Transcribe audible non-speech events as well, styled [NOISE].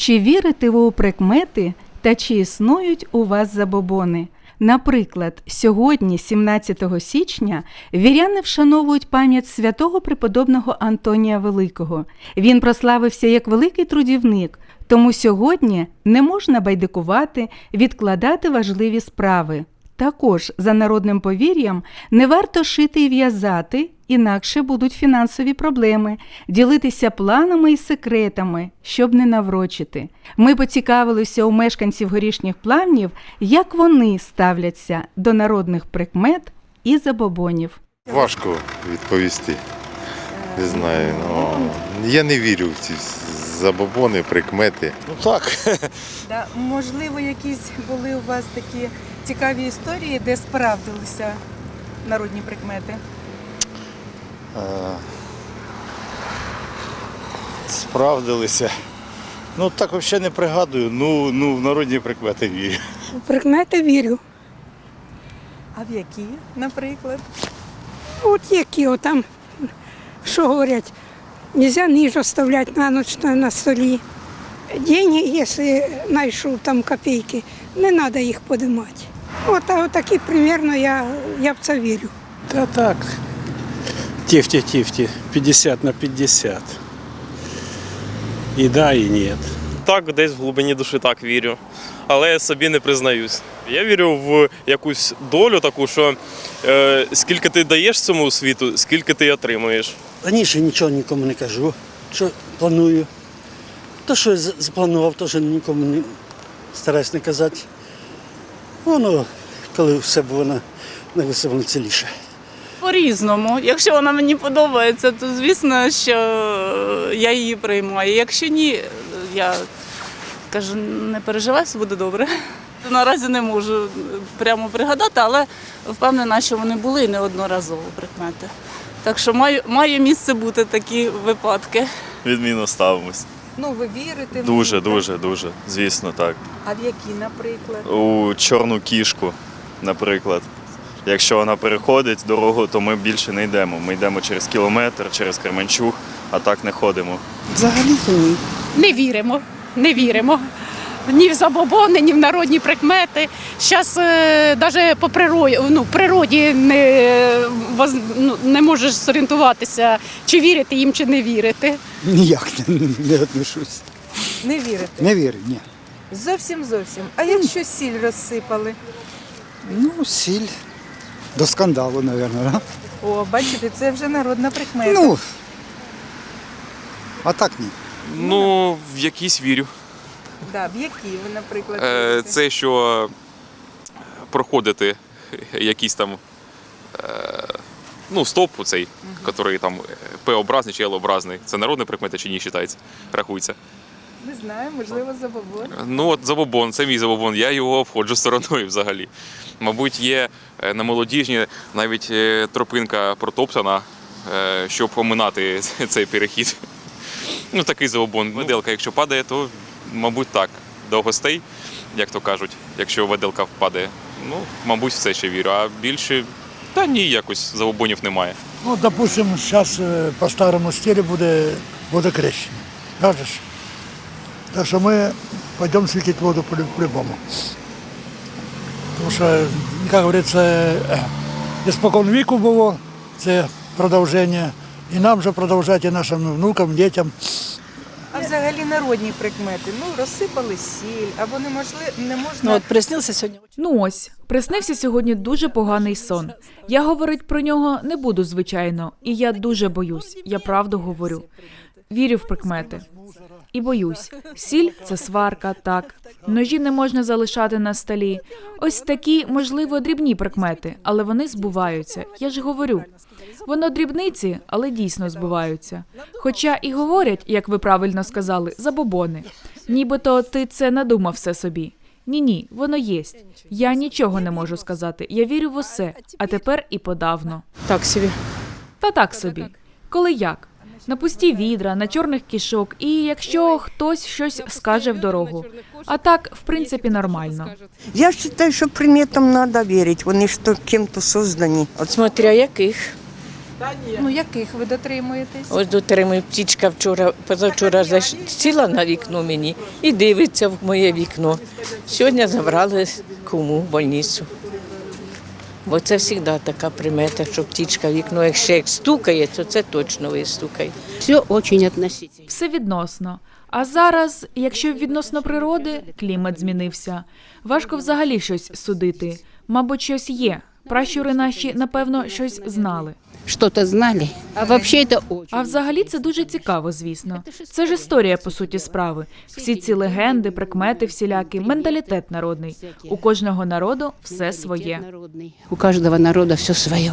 Чи вірите ви у прикмети та чи існують у вас забобони? Наприклад, сьогодні, 17 січня, віряни вшановують пам'ять святого преподобного Антонія Великого. Він прославився як великий трудівник, тому сьогодні не можна байдикувати, відкладати важливі справи. Також за народним повір'ям не варто шити і в'язати, інакше будуть фінансові проблеми, ділитися планами і секретами, щоб не наврочити. Ми поцікавилися у мешканців горішніх плавнів, як вони ставляться до народних прикмет і забобонів. Важко відповісти. Не знаю. Ну, я не вірю в ці забобони, прикмети. Ну так, Да, можливо, якісь були у вас такі цікаві історії, де справдилися народні прикмети. Е, справдилися. Ну так взагалі не пригадую. Ну, ну в народні прикмети вірю. Прикмети вірю. А в які, наприклад? От які отам, що говорять, нельзя ніж оставляти на ніч на, на столі. Деньги, якщо знайшов там копійки, не треба їх подимати. От, а такі примірно я, я в це вірю. Да так. Тифти-тифти. 50 на 50. И да, и нет. Так, десь в глибині душі так вірю, але я собі не признаюсь. Я вірю в якусь долю таку, що е, скільки ти даєш цьому світу, скільки ти отримуєш. Раніше нічого нікому не кажу, що планую. То, що я запланував, теж нікому не стараюсь не казати. Воно, коли все було на, на ціліше. По-різному. Якщо вона мені подобається, то звісно, що я її приймаю. Якщо ні, я кажу, не переживай, все буде добре. Наразі не можу прямо пригадати, але впевнена, що вони були і неодноразово прикмети. Так що має, має місце бути такі випадки. Відмінно ставимось. Ну, ви вірите в Дуже, них, так? дуже, дуже. Звісно, так. А в які, наприклад? У чорну кішку, наприклад. Якщо вона переходить дорогу, то ми більше не йдемо. Ми йдемо через кілометр, через Кременчуг, а так не ходимо. Взагалі то ні. Не віримо, не віримо. Ні в забобони, ні в народні прикмети. Зараз навіть по природі, ну, природі не, ну, не можеш зорієнтуватися, чи вірити їм, чи не вірити. Ніяк не, не отношусь. Не вірите? Не вірю, ні. Зовсім зовсім. А якщо сіль розсипали? Ну, сіль. До скандалу, мабуть. Да? О, бачите, це вже народна прикмета. Ну, а так ні. Ну, в якісь вірю. Да, в які ви, наприклад, Е, вірите? Це що проходити якийсь там е, ну, стоп цей, який там П-образний чи Л-образний. Це народний прикмети чи ні вважається, рахується. Не знаю, можливо, забобон. Ну от забобон, це мій забобон, я його обходжу стороною взагалі. Мабуть, є е, на молодіжні навіть е, тропинка протоптана, е, щоб оминати [LAUGHS] цей перехід. Ну, такий забобон. Виделка, якщо падає, то, мабуть, так. До гостей, як то кажуть, якщо виделка впаде. Ну, мабуть, в це ще вірю. А більше, та ні, якось забобонів немає. Ну, допустим, зараз по старому стилю буде водокрещення. Кажеш? Так що ми пойдемо світити воду по- по-любому. Тому що, як говориться, е, іспокон віку було це продовження. І нам вже продовжати і нашим внукам, дітям. А взагалі народні прикмети. Ну, розсипали сіль, або неможливо, не можна. Ну, от приснився сьогодні. Ну ось, приснився сьогодні дуже поганий сон. Я говорить про нього не буду, звичайно, і я дуже боюсь. Я правду говорю. Вірю в прикмети. І боюсь. Сіль це сварка, так. Ножі не можна залишати на столі. Ось такі, можливо, дрібні прикмети, але вони збуваються. Я ж говорю. Воно дрібниці, але дійсно збуваються. Хоча і говорять, як ви правильно сказали, забобони. Нібито ти це надумав все собі. Ні, ні, воно єсть. Я нічого не можу сказати. Я вірю в усе, а тепер і подавно. Так собі. Та так собі. Коли як? На пусті відра, на чорних кішок, і якщо хтось щось скаже в дорогу. А так, в принципі, нормально. Я вважаю, що приметам треба вірити, вони ж то ким-то создані. От смотря яких. Ну, яких ви дотримуєтесь? Ось дотримую птічка вчора, позавчора сіла на вікно мені і дивиться в моє вікно. Сьогодні забрали кому в больницю. Бо це завжди така примета, що птічка в вікно, якщо як стукає, то це точно вистукає. Все дуже относительно. Все відносно. А зараз, якщо відносно природи, клімат змінився. Важко взагалі щось судити. Мабуть, щось є. Пращури наші, напевно, щось знали. Що-то знали. А взагалі це. А взагалі це дуже цікаво, звісно. Це ж історія, по суті, справи. Всі ці легенди, прикмети всілякі, менталітет народний. У кожного народу все своє. У кожного народа все свое.